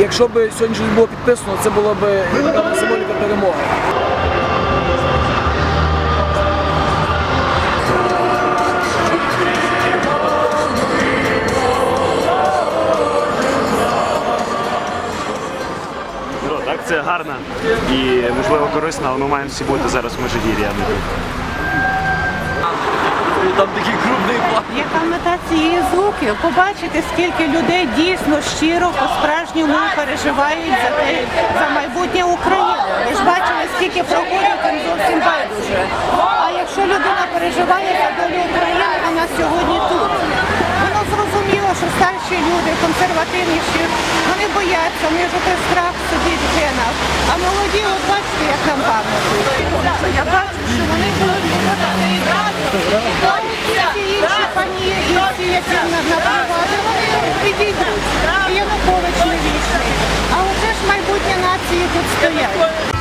якщо б сьогодні щось було підписано, це була б напевно, символіка перемоги. Це гарна і можливо корисна, але ми маємо всі бути зараз в тут. Там такий крупний план. Яка мета цієї звуки? Побачити, скільки людей дійсно щиро, по-справжньому переживають за те, за майбутнє України. Ви ж бачили, скільки проходить їм зовсім байдуже. А якщо людина переживає за долю України, вона сьогодні тут. Воно зрозуміло, що старші люди, консервативніші, вони бояться, них же той страх сидить в генах. А молоді, от бачите, як нам гарно. Я бачу, що вони будуть всі інші пані і всі, які на напливали, вони підійдуть. І Янукович не вічний. А вже ж майбутнє нації тут стоять.